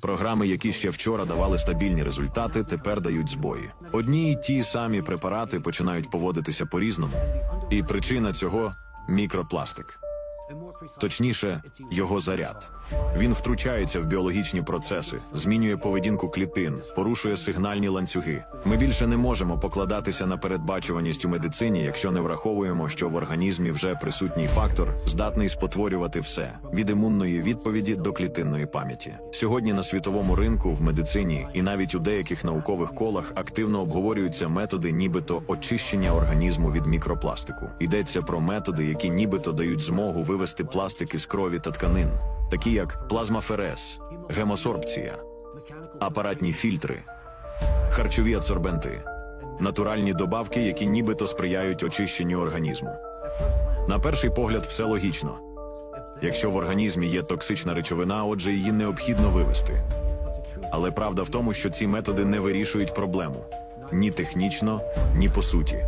Програми, які ще вчора давали стабільні результати, тепер дають збої. Одні й ті самі препарати починають поводитися по-різному, і причина цього мікропластик. Точніше, його заряд. Він втручається в біологічні процеси, змінює поведінку клітин, порушує сигнальні ланцюги. Ми більше не можемо покладатися на передбачуваність у медицині, якщо не враховуємо, що в організмі вже присутній фактор, здатний спотворювати все від імунної відповіді до клітинної пам'яті. Сьогодні на світовому ринку, в медицині і навіть у деяких наукових колах активно обговорюються методи, нібито очищення організму від мікропластику. Йдеться про методи, які нібито дають змогу вивести пластик із крові та тканин, такі як плазмаферез, гемосорбція, апаратні фільтри, харчові адсорбенти, натуральні добавки, які нібито сприяють очищенню організму. На перший погляд, все логічно. Якщо в організмі є токсична речовина, отже, її необхідно вивести. Але правда в тому, що ці методи не вирішують проблему ні технічно, ні по суті.